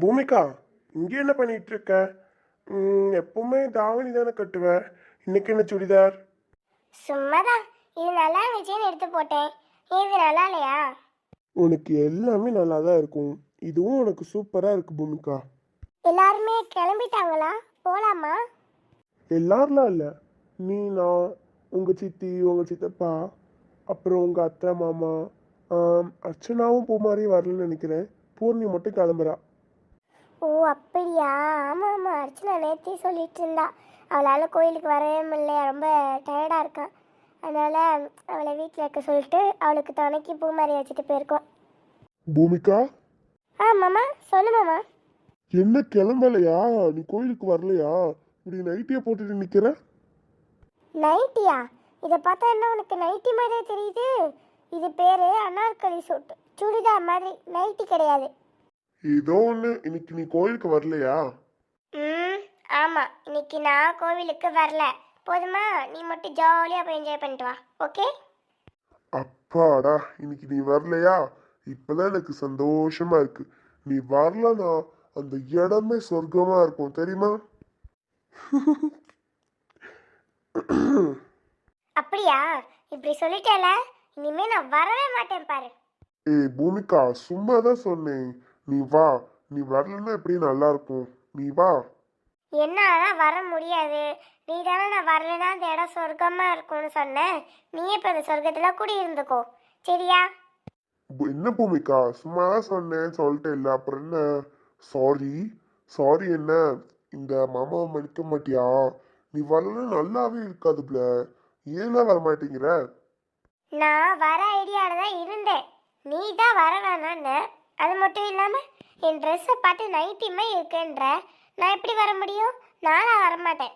பூமிகா இங்கே என்ன பண்ணிட்டு இருக்க எப்பவுமே தாவணி தானே கட்டுவ. இன்னைக்கு என்ன சுடிதார்? சும்மாதான். இது நல்லா இருந்துச்சுன்னு எடுத்து போட்டேன். இது நல்லா இல்லையா? உனக்கு எல்லாமே நல்லா தான் இருக்கும். இதுவும் உனக்கு சூப்பராக இருக்கு பூமிகா. எல்லாருமே கிளம்பிட்டாங்களா? போலாமா? எல்லாரெலாம் இல்லை. நீ நான் உங்கள் சித்தி உங்கள் சித்தப்பா அப்புறம் உங்கள் அத்தை மாமா அர்ச்சனாவும் பூமாரி வரலன்னு நினைக்கிறேன். பூர்ணி மட்டும் கிளம்புறா. ஓ அப்படியா? ஆமாம் ஆமாம் அர்ச்சனா நேற்றே சொல்லிட்டு இருந்தா. அவளால் கோயிலுக்கு வரவே முடியல ரொம்ப டயர்டாக இருக்கான் அதனால் அவளை வீட்டில் இருக்க சொல்லிட்டு அவளுக்கு துணைக்கு பூமாரி வச்சுட்டு போயிருக்கோம். பூமிகா? ஆ மாமா. சொல்லு மாமா. என்ன கிளம்பலையா? நீ கோயிலுக்கு வரலையா? இப்படி நைட்டியே போட்டுட்டு நிற்கிற நைட்டியா இதை பார்த்தா என்ன உனக்கு நைட்டி மாதிரியே தெரியுது? இது பேர் அனார்கலி சூட். சுடிதார் மாதிரி. நைட்டி கிடையாது. ஏதோ ஒன்று இன்னைக்கு நீ கோயிலுக்கு வரலையா? ம் ஆமாம் இன்னைக்கு நான் கோவிலுக்கு வரல. போதுமா நீ மட்டும் ஜாலியாக போய் என்ஜாய் பண்ணிட்டு வா ஓகே அப்பாடா இன்னைக்கு நீ வரலையா? இப்பதான் எனக்கு சந்தோஷமா இருக்கு. நீ வரலனா அந்த இடமே சொர்க்கமா இருக்கும் தெரியுமா? அப்படியா? இப்படி சொல்லிட்டேல இனிமே நான் வரவே மாட்டேன் பாரு. ஏய் பூமிகா சும்மா தான் சொன்னேன். நீ வா. நீ வரலன்னா எப்படி நல்லா இருக்கும் நீ வா. என்னால வர முடியாது. நீ தானே நான் வரலைன்னா அந்த இடம் சொர்க்கமா இருக்கும்னு சொன்னேன். நீ இப்போ அந்த சொர்க்கத்தில் குடி இருந்துக்கோ சரியா? பு- என்ன பூமிகா சும்மா தான் சொன்னேன் சொல்லிட்டே இல்லை அப்புறம் என்ன? சாரி சாரி என்ன? இந்த மாமாவை மன்னிக்க மாட்டியா? நீ வரலன்னா நல்லாவே இருக்காதுப்ல. ஏன்னா வர மாட்டேங்கிற நான் வர ஐடியால தான் இருந்தேன். நீ தான் வர வேணான்னு. அது மட்டும் இல்லாமல் என் ட்ரெஸ்ஸை பார்த்து நைட்டியுமே இருக்குன்ற. நான் எப்படி வர முடியும்? நானா வர மாட்டேன்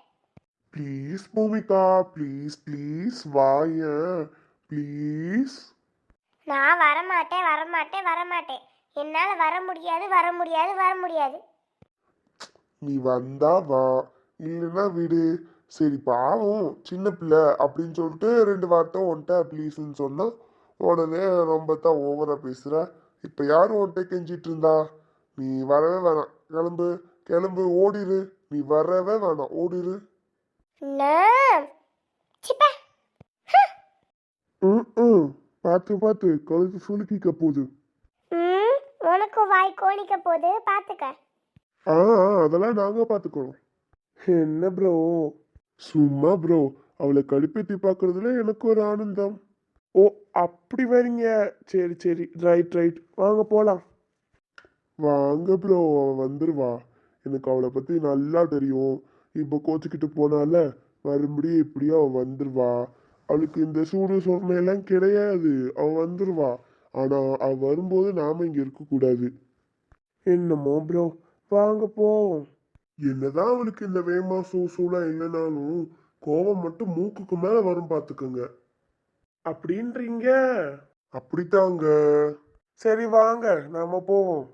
ப்ளீஸ் பூமிகா ப்ளீஸ் ப்ளீஸ் வாயேன் ப்ளீஸ் நான் வரமாட்டேன் வரமாட்டேன் வரமாட்டேன். என்னால் வர முடியாது வர முடியாது வர முடியாது. நீ வந்தா வா. இல்லைன்னா விடு. சரி பாவம் சின்ன பிள்ளை அப்படின்னு சொல்லிட்டு ரெண்டு வார்த்தை உன்ட்ட ப்ளீஸ்ன்னு சொன்னா உடனே ரொம்ப தான் ஓவரா பேசுற. இப்போ யாரும் உன்ட்ட கெஞ்சிட்டு இருந்தா? நீ வரவே வேணாம். கிளம்பு கிளம்பு ஓடிரு. நீ வரவே வேணாம். ஓடிரு. ம் பார்த்து பார்த்து. கழுத்து சுலுக்கிக்க போகுது. ம் உனக்கும் வாய் கோணிக்க போது பார்த்துக்க. ஆ அதெல்லாம் நாங்க பாத்துக்கிறோம் என்ன ப்ரோ சும்மா ப்ரோ அவளை கடுப்பேத்தி பார்க்கறதுல எனக்கு ஒரு ஆனந்தம். ஓ அப்படி வரீங்க சரி சரி. ரைட் ரைட் வாங்க போலாம். வாங்க ப்ரோ அவ வந்துருவா. எனக்கு அவளை பத்தி நல்லா தெரியும். இப்போ கோச்சுக்கிட்டு போனால மறுபடியும் எப்படியோ அவ வந்துருவா. அவளுக்கு இந்த சூடு சொரணை எல்லாம் கிடையாது. அவ வந்துருவா. ஆனா அவ வரும்போது நாம இங்க இருக்க கூடாது. என்னமோ ப்ரோ வாங்க போவோம் என்னதான் அவளுக்கு இந்த வேமா சூசூலாம் இல்லைனாலும் கோபம் மட்டும் மூக்குக்கு மேல வரும் பாத்துக்கோங்க. அப்படின்றீங்க? அப்படித்தாங்க. சரி வாங்க. நாம போவோம்.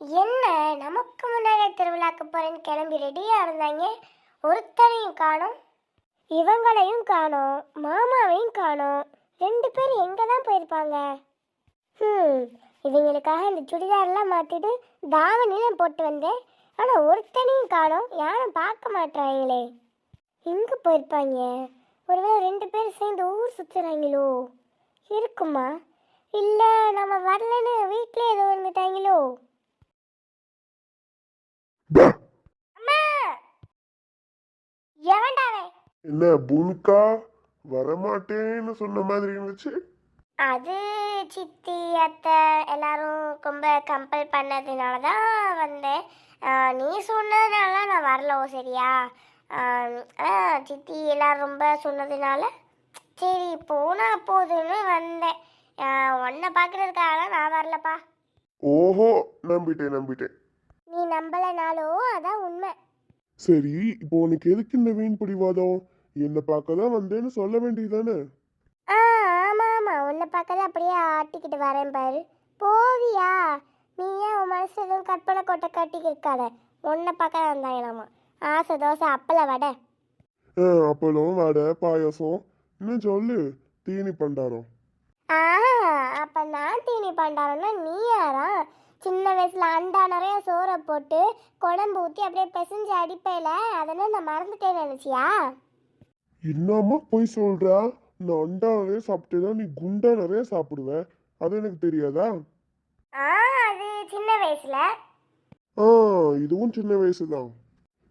என்ன? நமக்கு முன்னாடி திருவிழாக்கு போறேன்னு கிளம்பி ரெடியா இருந்தாங்க. ஒருத்தரையும் காணோம். இவங்களையும் காணோம். மாமாவையும் காணோம். ரெண்டு பேரும் எங்க தான் போயிருப்பாங்க? ம் இவங்களுக்காக இந்த சுடிதார்லாம் மாத்திட்டு தாவணிலாம் போட்டு வந்தேன். ஆனா ஒருத்தனையும் காணோம். யாரும் பார்க்க மாட்டாங்களே எங்க போயிருப்பாங்க? ஒருவேளை ரெண்டு பேரும் சேர்ந்து ஊர் சுத்துறாங்களோ? இருக்குமா? இல்ல நம்ம வரலன்னு வீட்லயே ஏதோ இருந்துட்டாங்களோ? என்ன பூமிகா வரமாட்டேன்னு சொன்ன மாதிரி இருந்துச்சு. அது சித்தி அத்தை எல்லாரும் ரொம்ப கம்பல் பண்ணதுனால தான் வந்தேன் நீ சொன்னதுனால நான் வரல சரியா? ஆ, சித்தி எல்லாரும் ரொம்ப சொன்னதுனால சரி போனா போதுன்னு வந்தேன். உன்னை பார்க்கறதுக்காக தான் நான் வரலப்பா. ஓஹோ நம்பிட்டேன் நம்பிட்டேன். நீ நம்பலைனாலும் அதான் உண்மை. சரி இப்போ உனக்கு எதுக்கு இந்த வீண் பிடிவாதம்? என்னை பார்க்க தான் வந்தேன்னு சொல்ல வேண்டியதானே ஆ ஆமாம் ஆமாம் உன்னை பார்க்கல அப்படியே ஆட்டிக்கிட்டு வரேன் பாரு. போவியா? நீ ஏன் உன் மனசு எதுவும் கற்பனை கொட்டை கட்டிக்கிட்டு இருக்காத. உன்னை பார்க்க வந்தாங்களாமா ஆசை தோசை அப்பள வடை. ஆ அப்பளம் வடை பாயாசம். இன்னும் சொல்லு? தீனி பண்டாரம். ஆ அப்போ நான் தீனி பண்டாரம்னா நீ யாரா? வயசுல அண்டா நிறைய சோறை போட்டு குழம்பு ஊற்றி அப்படியே பிசைஞ்சு அடிப்பையில. அதெல்லாம் நான் மறந்துட்டேன்னு நினச்சியா? என்னம்மா போய் சொல்றா? நான் அண்டா நிறைய சாப்பிட்டேன்னா நீ குண்டா நிறைய சாப்பிடுவேன் அது எனக்கு தெரியாதா? ஆ அது சின்ன வயசுல. ஆ இதுவும் சின்ன வயசு தான்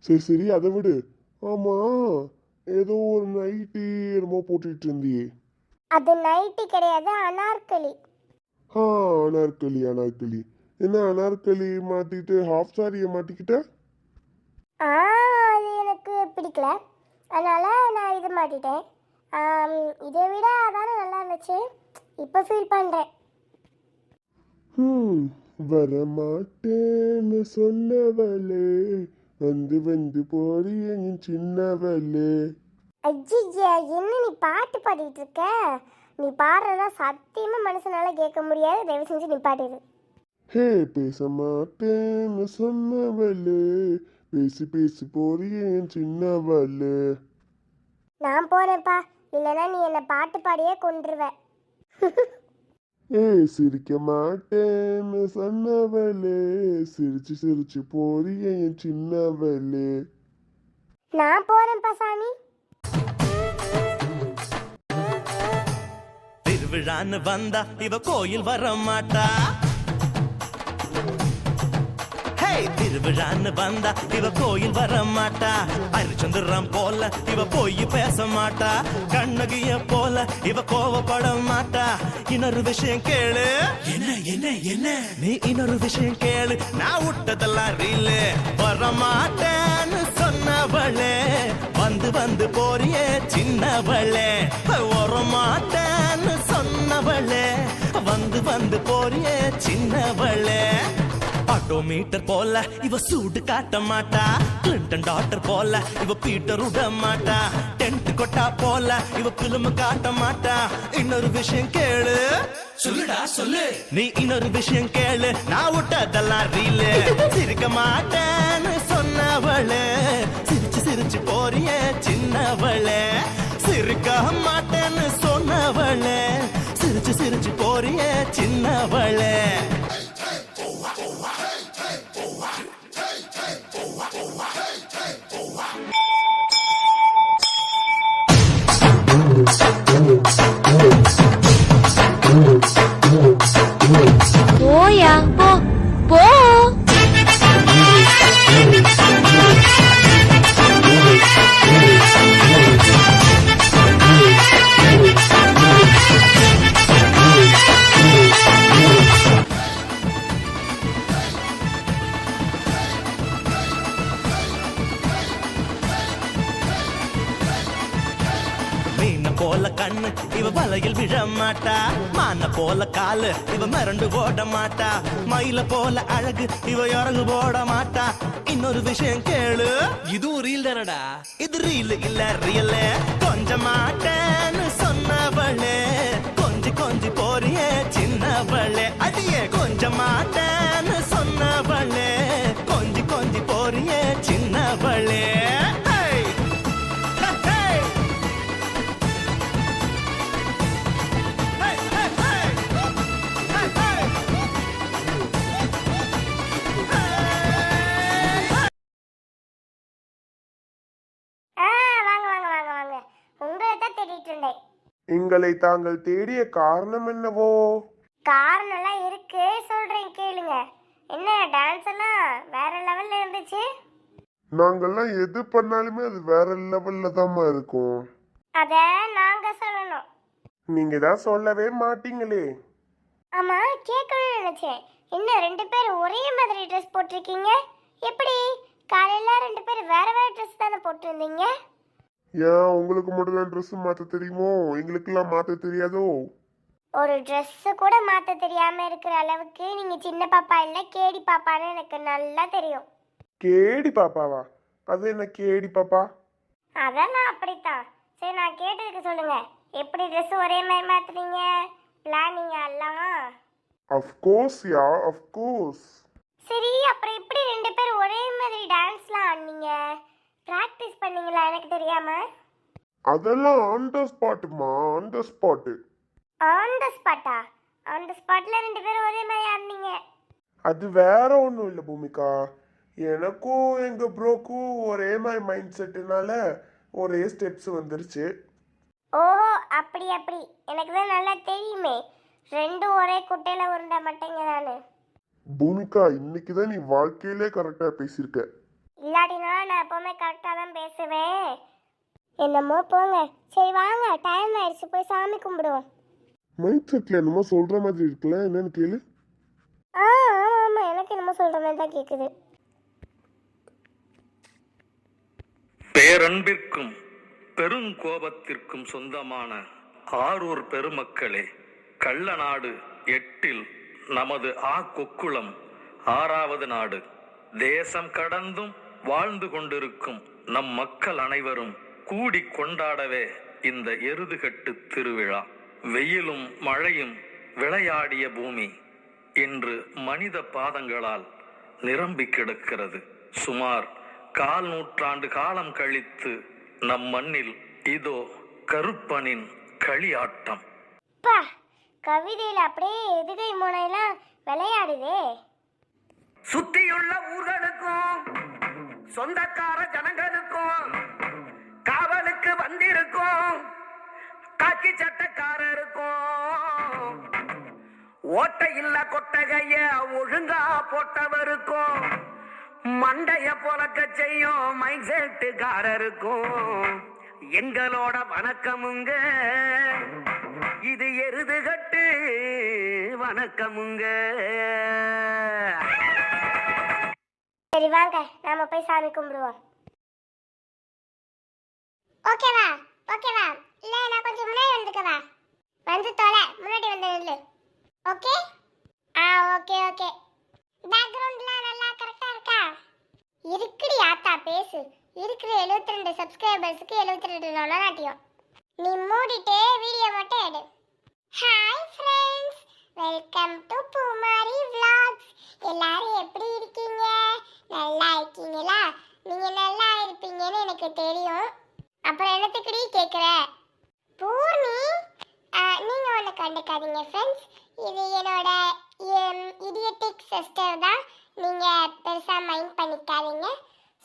சரி சரி அதை விடு. ஆமா ஏதோ ஒரு நைட்டி என்னமோ போட்டுட்டு இருந்தியே. அது நைட்டி கிடையாது அனார்கலி. ஆ அனார்கலி அனார்கலி. என்ன அனார்கலி மாத்திட்டு ஹாஃப் சாரியை மாட்டிக்கிட்ட? ஆ அது எனக்கு பிடிக்கல. அதனால நான் இது மாட்டிட்டேன். இதை விட அதானே நல்லா இருந்துச்சு. இப்போ ஃபீல் பண்ணுறேன் ஹம், வரமாட்டேன்னு சொன்னவளே. வந்து வந்து போறிய என் சின்னவளே. ஐயா என்ன நீ பாட்டு பாடிட்டு இருக்க? நீ பாடுறதெல்லாம் சத்தியமாக மனுஷனால கேட்க முடியாது. தயவு செஞ்சு நீ பாடிடு ஹே பேச மாட்டேன்னு சொன்னவளே. பேசி பேசி போறிய என் சின்னவளே. நான் போறேன்ப்பா. இல்லைன்னா நீ என்னை பாட்டு பாடியே கொன்றுவ. ஏய் சிரிக்க மாட்டேன்னு சொன்னவளே சிரிச்சு சிரிச்சு போறிய என் சின்னவளே. நான் போறேன்ப்பா சாமி. திருவிழான்னு வந்தா இவ கோயில் வர மாட்டா திருவிழான்னு வந்தா இவ கோயில் வர மாட்டா. அரிச்சந்திரம் போல இவ போய் பேச மாட்டா. கண்ணகிய போல இவ கோவப்பட மாட்டா. இன்னொரு விஷயம் கேளு. என்ன என்ன என்ன? நீ இன்னொரு விஷயம் கேளு. நான் விட்டதெல்லாம் ரீலு வர மாட்டேன்னு சொன்னவளே. வந்து வந்து போறியே சின்னவளே. வர மாட்டேன்னு சொன்னவளே. வந்து வந்து போறியே சின்னவளே. ஆட்டோமீட்டர் போல இவ சூடு காட்ட மாட்டா. கிளின்டன் டாக்டர் போல இவ பீட்டர் விட மாட்டா. டென்ட் கொட்டா போல இவ பிலிம் காட்ட மாட்டா. இன்னொரு விஷயம் கேளு. சொல்லுடா சொல்லு. நீ இன்னொரு விஷயம் கேளு. நான் விட்டதெல்லாம் ரீலு சிரிக்க மாட்டேன்னு சொன்னவளே. சிரிச்சு சிரிச்சு போறியே சின்னவளே. சிரிக்க மாட்டேன்னு சொன்னவளே. சிரிச்சு சிரிச்சு போறியே சின்னவளே. வலையில் விழ மாட்டா மான போல காலு இவ மிரண்டு ஓட மாட்டா மயில போல அழகு இவ இறங்கு போட மாட்டா இன்னொரு விஷயம் கேளு. இதுவும் ரீல் தானடா? இது ரீல் இல்ல ரியல் கொஞ்ச மாட்டேன்னு சொன்னவளே. கொஞ்சி கொஞ்சி போறியே சின்னவளே. அடியே கொஞ்ச மாட்டேன்னு எங்களை தாங்கள் தேடிய காரணம் என்னவோ? காரணம்லாம் இருக்கு சொல்றேன் கேளுங்க. என்ன டான்ஸ் எல்லாம் வேற லெவல்ல இருந்துச்சு? நாங்கெல்லாம் எது பண்ணாலுமே அது வேற லெவல்ல தாம்மா இருக்கும். அத நாங்க சொல்லணும். நீங்க தான் சொல்லவே மாட்டீங்களே. ஆமா கேட்கணும்னு நினைச்சேன். என்ன ரெண்டு பேரும் ஒரே மாதிரி ட்ரெஸ் போட்டிருக்கீங்க? எப்படி? காலையில ரெண்டு பேரும் வேற வேற ட்ரெஸ் தானே போட்டிருந்தீங்க? ஏன் உங்களுக்கு மட்டும் தான் ட்ரெஸ் மாத்த தெரியுமோ? எங்களுக்கெல்லாம் மாத்த தெரியாதோ? ஒரு Dress கூட மாத்த தெரியாம இருக்கிற அளவுக்கு நீங்க சின்ன பாப்பா இல்ல கேடி பாப்பான்னு எனக்கு நல்லா தெரியும். கேடி பாப்பாவா? அது என்ன கேடி பாப்பா? அதெல்லாம் அப்படித்தான். சரி நான் கேட்டதுக்கு சொல்லுங்க. எப்படி Dress ஒரே மாதிரி மாத்துறீங்க பிளானிங் எல்லாம் of course yeah of course சரி அப்புறம் எப்படி ரெண்டு பேரும் ஒரே மாதிரி டான்ஸ்லாம் ஆடினீங்க? ப்ராக்டிஸ் பண்ணீங்களா? எனக்கு தெரியாம. அதெல்லாம் on the ஸ்பாட்டுமா on the spot on the ஸ்பாட்டா on the ஸ்பாட்ல ரெண்டு பேரும் ஒரே மாதிரி ஆடினீங்க. அது வேற ஒன்றும் இல்லை பூமிகா. எனக்கும் எங்க ப்ரோக்கும் ஒரே மாதிரி மைண்ட் செட்டுனால ஒரே ஸ்டெப்ஸ் வந்துருச்சு. ஓஹோ அப்படி அப்படி. எனக்கு தான் நல்லா தெரியுமே. ரெண்டும் ஒரே குட்டையில் உருண்ட மாட்டேங்க நான். பூமிகா இன்னைக்கு தான் நீ வாழ்க்கையிலே கரெக்டாக பேசியிருக்க. இல்லாட்டினாலும் நான் எப்போவுமே கரெக்டாக தான் பேசுவேன். என்னமோ போங்க. சரி வாங்க. டைம் ஆயிடுச்சு. போய் சாமி கும்பிடுவோம். மைண்ட் செட்டில் என்னமோ சொல்கிற மாதிரி இருக்குல்ல? என்னன்னு கேளு. ஆ ஆமாம் ஆமாம் எனக்கு என்னமோ சொல்கிற மாதிரி தான் கேட்குது பேரன்பிற்கும் பெருங்கோபத்திற்கும் சொந்தமான ஆரூர் பெருமக்களே கள்ளநாடு எட்டில் நமது ஆ கொக்குளம் ஆறாவது நாடு. தேசம் கடந்தும் வாழ்ந்து கொண்டிருக்கும் நம் மக்கள் அனைவரும் கூடி கொண்டாடவே இந்த எருதுகட்டு திருவிழா. வெயிலும் மழையும் விளையாடிய பூமி இன்று மனித பாதங்களால் நிரம்பி கிடக்கிறது. சுமார் கால் நூற்றாண்டு காலம் கழித்து நம் மண்ணில் இதோ கருப்பனின் களியாட்டம். கவிதையில் அப்படியே எதுகை முனையெல்லாம் விளையாடுதே. ஊர்களுக்கும் சொந்தக்கார ஜனங்களுக்கும் காவலுக்கு வந்திருக்கும் காக்கி சட்டக்காரருக்கும் ஓட்ட இல்ல கொட்டகைய ஒழுங்கா போட்டவருக்கும் மண்டைய போலக்க செய்யும் மைண்ட் செட்டுக்காரருக்கும் எங்களோட வணக்கமுங்க. இது எருதுகட்டு வணக்கமுங்க. சரி வாங்க. நாம போய் சாமி கும்பிடுவோம். ஓகேவா ஓகேவா இல்ல நான் கொஞ்சம் முன்னாடி வந்துக்கவா வந்து தொலை. முன்னாடி வந்து நில்லு. ஓகே ஆ ஓகே ஓகே பேக்ரவுண்ட்லாம் நல்லா கரெக்டா இருக்கா? இருக்குடி ஆத்தா பேசு. இருக்கிற 72 ரெண்டு சப்ஸ்கிரைபர்ஸுக்கு 72 ரெண்டு நாட்டியம் நீ மூடிட்டு வீடியோ மட்டும் எடு. Hi friends welcome to Poomari vlogs எல்லாரும் எப்படி இருக்கீங்க? நல்லா இருக்கீங்களா? நீங்கள் நல்லா இருப்பீங்கன்னு எனக்கு தெரியும். அப்புறம் என்னத்துக்குடி கேட்குற பூர்ணி நீங்கள் ஒன்று கண்டுக்காதீங்க ஃப்ரெண்ட்ஸ் இது என்னோட இடியட்டிக் சிஸ்டர் தான். நீங்கள் பெருசாக மைண்ட் பண்ணிக்காதீங்க.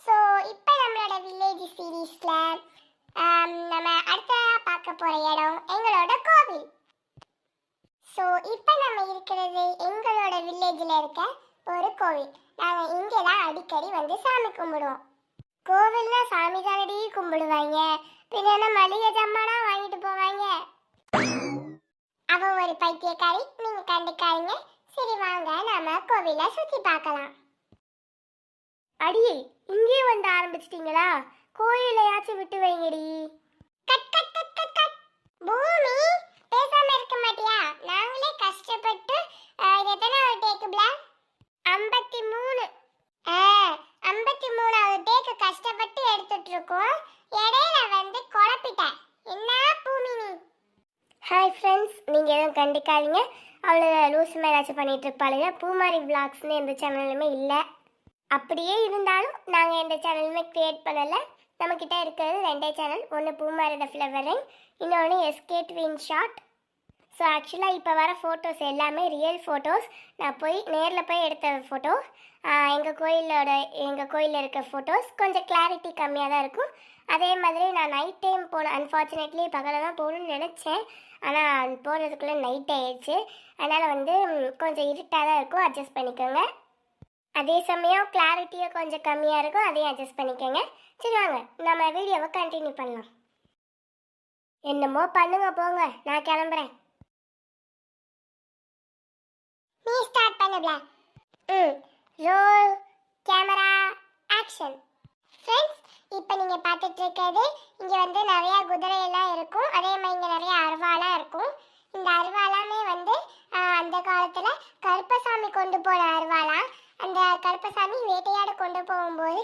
ஸோ இப்போ நம்மளோட வில்லேஜ் சீரீஸில் நம்ம அடுத்ததாக பார்க்க போகிற இடம் எங்களோட கோவில். ஸோ இப்போ நம்ம இருக்கிறது எங்களோட வில்லேஜில் இருக்க கோவில் நாங்கள் இங்கே தான் அடிக்கடி வந்து சாமி கும்பிடுவோம். கோவில்னா சாமி தானடி கும்பிடுவாங்க. பின்ன மளிகை ஜாமானா வாங்கிட்டு போவாங்க? அவ ஒரு பைத்தியக்காரி நீங்க கண்டுக்காதீங்க. சரி வாங்க. நாம கோவில சுத்தி பார்க்கலாம். அடியே இங்கே வந்து ஆரம்பிச்சிட்டீங்களா? கோயிலையாச்சும் விட்டு வைங்கடி. Cut cut cut cut cut. Bhoomi பேசாம இருக்க மாட்டியா நாங்களே கஷ்டப்பட்டு அஹ், இது எத்தனை டேக்கு பிளா ஐம்பத்தி மூணு ஆ ஐம்பத்தி மூணாவது டேக்கு கஷ்டப்பட்டு எடுத்துட்டு இருக்கோம் இடையில வந்து குழப்பிட்டேன் என்ன பூமி நீ ஹாய் ஃப்ரெண்ட்ஸ் நீங்கள் எதுவும் கண்டிக்காதீங்க. அவ்வளோ லூசுமா ஏதாச்சும் பண்ணிட்டு இருப்பாளுங்க. பூமாரி விளாக்ஸ்னு எந்த சேனலுமே இல்லை. அப்படியே இருந்தாலும் நாங்கள் எந்த சேனலுமே க்ரியேட் பண்ணலை. நம்மக்கிட்ட இருக்கிறது ரெண்டே சேனல் ஒன்று பூமாரி த ஃப்ளவரிங் இன்னொன்று எஸ்கே ட்வின் ஷாட் ஸோ ஆக்சுவலாக இப்போ வர ஃபோட்டோஸ் எல்லாமே ரியல் ஃபோட்டோஸ் நான் போய் நேரில் போய் எடுத்த ஃபோட்டோ எங்கள் கோயிலோட எங்கள் கோயிலில் இருக்க ஃபோட்டோஸ் கொஞ்சம் கிளாரிட்டி கம்மியாக தான் இருக்கும். அதே மாதிரி நான் நைட் டைம் போன அன்ஃபார்ச்சுனேட்லி பகலில் தான் போகணும்னு நினச்சேன். ஆனால் போகிறதுக்குள்ளே நைட் ஆயிடுச்சு. அதனால் வந்து கொஞ்சம் இருட்டாக தான் இருக்கும். அட்ஜஸ்ட் பண்ணிக்கோங்க. அதே சமயம் கிளாரிட்டியும் கொஞ்சம் கம்மியாக இருக்கும். அதையும் அட்ஜஸ்ட் பண்ணிக்கோங்க. சரி வாங்க. நம்ம வீடியோவை கண்டினியூ பண்ணலாம். என்னமோ பண்ணுங்க போங்க. நான் கிளம்புறேன். நீ ஸ்டார்ட் பண்ணல ம். ரோல் கேமரா ஆக்ஷன் ஃப்ரெண்ட்ஸ் இப்போ நீங்கள் பார்த்துட்டு இருக்கிறது இங்கே வந்து நிறையா குதிரையெல்லாம் இருக்கும். அதே மாதிரி இங்கே நிறைய அருவாலாம் இருக்கும். இந்த அருவாலாமே வந்து அந்த காலத்தில் கருப்பசாமி கொண்டு போன அருவாலாம் அந்த கருப்பசாமி வேட்டையாட கொண்டு போகும்போது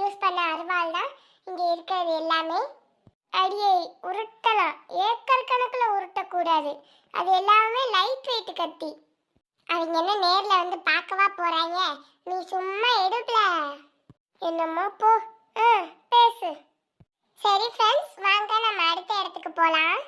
யூஸ் பண்ண அருவாள் தான் இங்கே இருக்கிறது எல்லாமே. அடியை உருட்டலாம். ஏக்கர் கணக்கில் உருட்டக்கூடாது. அது எல்லாமே லைட் வெயிட் கத்தி. அவங்க என்ன நேரில் வந்து பார்க்கவா போகிறாங்க நீ சும்மா எடுக்கல என்னமோ போ. ஆ பேசு. சரி ஃப்ரெண்ட்ஸ் வாங்க நம்ம அடுத்த இடத்துக்கு போகலாம்